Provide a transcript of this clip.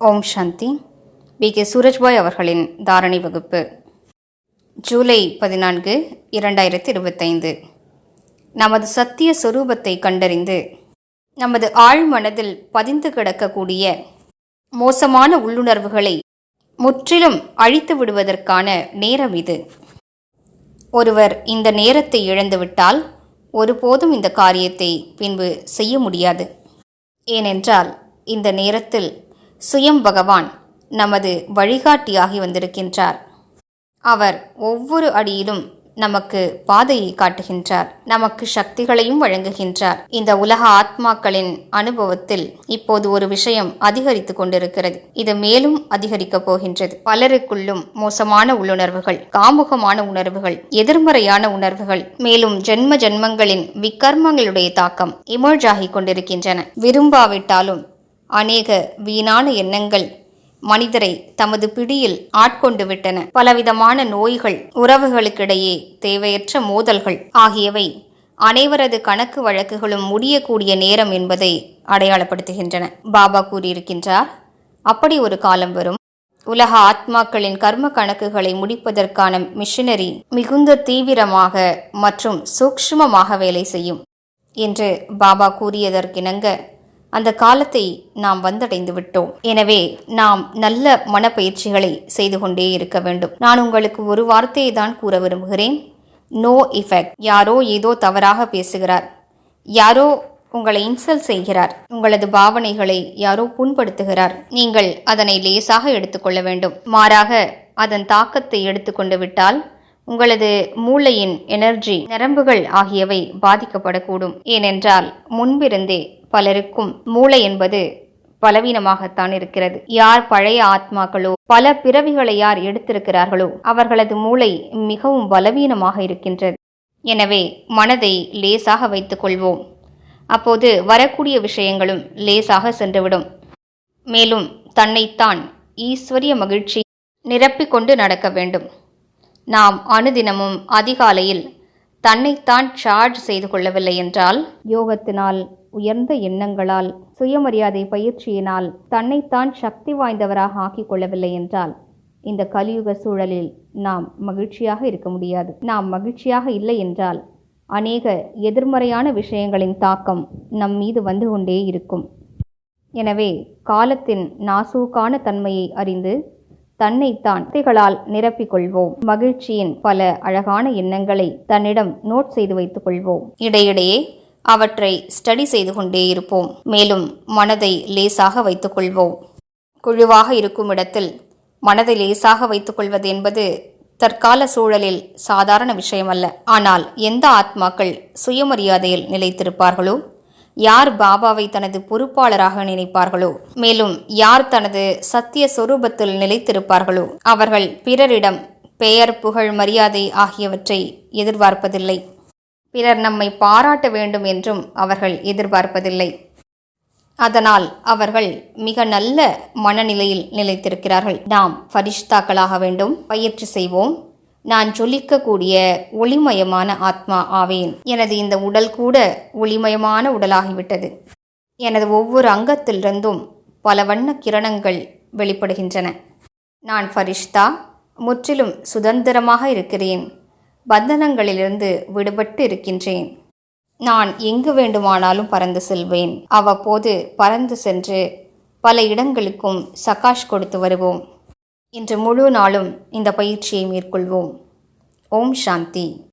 ஓம் சாந்தி. B. K. Surajbhai அவர்களின் தாரணை வகுப்பு. ஜூலை பதினான்கு இரண்டாயிரத்தி இருபத்தைந்து நமது சத்திய சொரூபத்தை கண்டறிந்து நமது ஆழ்மனதில் பதிந்து கிடக்கக்கூடிய மோசமான உள்ளுணர்வுகளை முற்றிலும் அழித்து விடுவதற்கான நேரம் இது. ஒருவர் இந்த நேரத்தை இழந்துவிட்டால் ஒருபோதும் இந்த காரியத்தை பின்பு செய்ய முடியாது. ஏனென்றால் இந்த நேரத்தில் சுயம் பகவான் நமது வழிகாட்டியாகி வந்திருக்கின்றார். அவர் ஒவ்வொரு அடியிலும் நமக்கு பாதையை காட்டுகின்றார். நமக்கு சக்திகளையும் வழங்குகின்றார். இந்த உலக ஆத்மாக்களின் அனுபவத்தில் இப்போது ஒரு விஷயம் அதிகரித்து கொண்டிருக்கிறது. இது மேலும் அதிகரிக்கப் போகின்றது. பலருக்குள்ளும் மோசமான உள்ளுணர்வுகள் காமுகமான உணர்வுகள் எதிர்மறையான உணர்வுகள் மேலும் ஜென்ம ஜென்மங்களின் விக்கர்மங்களுடைய தாக்கம் இமர்ஜாகி கொண்டிருக்கின்றன. விரும்பாவிட்டாலும் அநேக வீணான எண்ணங்கள் மனிதரை தமது பிடியில் ஆட்கொண்டு விட்டன. பலவிதமான நோய்கள் உறவுகளுக்கிடையே தேவையற்ற மோதல்கள் ஆகியவை அனைவரது கணக்கு வழக்குகளும் முடியக்கூடிய நேரம் என்பதை அடையாளப்படுத்துகின்றன. பாபா கூறியிருக்கின்றார் அப்படி ஒரு காலம் வரும். உலக ஆத்மாக்களின் கர்ம கணக்குகளை முடிப்பதற்கான மிஷினரி மிகுந்த தீவிரமாக மற்றும் சூக்ஷ்மமாக வேலை செய்யும் என்று பாபா கூறியதற்கிணங்க அந்த காலத்தை நாம் வந்தடைந்து விட்டோம். எனவே நாம் நல்ல மனப்பயிற்சிகளை செய்து கொண்டே இருக்க வேண்டும். நான் உங்களுக்கு ஒரு வார்த்தையை தான் கூற விரும்புகிறேன். நோ இஃபெக்ட் யாரோ ஏதோ தவறாக பேசுகிறார். யாரோ உங்களை இன்சல்ட் செய்கிறார். உங்களது பாவனைகளை யாரோ புண்படுத்துகிறார். நீங்கள் அதனை லேசாக எடுத்துக்கொள்ள வேண்டும். மாறாக அதன் தாக்கத்தை எடுத்துக்கொண்டு விட்டால் உங்களது மூளையின் எனர்ஜி நரம்புகள் ஆகியவை பாதிக்கப்படக்கூடும். ஏனென்றால் முன்பிருந்தே பலருக்கும் மூளை என்பது பலவீனமாகத்தான் இருக்கிறது. யார் பழைய ஆத்மாக்களோ பல பிறவிகளை யார் எடுத்திருக்கிறார்களோ அவர்களது மூளை மிகவும் பலவீனமாக இருக்கின்றது. எனவே மனதை லேசாக வைத்துக் கொள்வோம். அப்போது வரக்கூடிய விஷயங்களும் லேசாக சென்றுவிடும். மேலும் தன்னைத்தான் ஈஸ்வரிய மகிழ்ச்சி நிரப்பிக்கொண்டு நடக்க வேண்டும். நாம் அனுதினமும் அதிகாலையில் தன்னைத்தான் சார்ஜ் செய்து கொள்ளவில்லை என்றால் யோகத்தினால் உயர்ந்த எண்ணங்களால் சுயமரியாதை பயிற்சியினால் தன்னைத்தான் சக்தி வாய்ந்தவராக ஆக்கிக் கொள்ளவில்லை என்றால் இந்த கலியுக சூழலில் நாம் மகிழ்ச்சியாக இருக்க முடியாது. நாம் மகிழ்ச்சியாக இல்லை என்றால் அநேக எதிர்மறையான விஷயங்களின் தாக்கம் நம் மீது வந்து கொண்டே இருக்கும். எனவே காலத்தின் நாசூக்கான தன்மையை அறிந்து தன்னைத்தான் திகளால் நிரப்பிக்கொள்வோம் மகிழ்ச்சியின் பல அழகான எண்ணங்களை தன்னிடம் நோட் செய்து வைத்துக் கொள்வோம். இடையிடையே அவற்றை ஸ்டடி செய்து கொண்டே இருப்போம். மேலும் மனதை லேசாக வைத்துக் கொள்வோம் குழுவாக இருக்கும் இடத்தில் மனதை லேசாக வைத்துக் கொள்வது என்பது தற்கால சூழலில் சாதாரண விஷயமல்ல. ஆனால் எந்த ஆத்மாக்கள் சுயமரியாதையில் நிலைத்திருப்பார்களோ? யார் பாபாவை தனது பொறுப்பாளராக நினைப்பார்களோ? மேலும் யார் தனது சத்திய சொரூபத்தில் நிலைத்திருப்பார்களோ? அவர்கள் பிறரிடம் பெயர் புகழ் மரியாதை ஆகியவற்றை எதிர்பார்ப்பதில்லை. பிறர் நம்மை பாராட்ட வேண்டும் என்றும் அவர்கள் எதிர்பார்ப்பதில்லை. அதனால் அவர்கள் மிக நல்ல மனநிலையில் நிலைத்திருக்கிறார்கள். நாம் பரிஷ்தாக்களாக வேண்டும். பயிற்சி செய்வோம். நான் ஜொலிக்கக்கூடிய ஒளிமயமான ஆத்மா ஆவேன். எனது இந்த உடல் கூட ஒளிமயமான உடலாகிவிட்டது. எனது ஒவ்வொரு அங்கத்திலிருந்தும் பல வண்ண கிரணங்கள் வெளிப்படுகின்றன. நான் ஃபரிஷ்தா முற்றிலும் சுதந்திரமாக இருக்கிறேன். பந்தனங்களிலிருந்து விடுபட்டு இருக்கின்றேன். நான் எங்கு வேண்டுமானாலும் பறந்து செல்வேன். அவ்வப்போது பறந்து சென்று பல இடங்களுக்கும் சகாஷ் கொடுத்து வருவோம். இன்று முழு நாளும் இந்த பயிற்சியை மேற்கொள்வோம். ஓம் சாந்தி.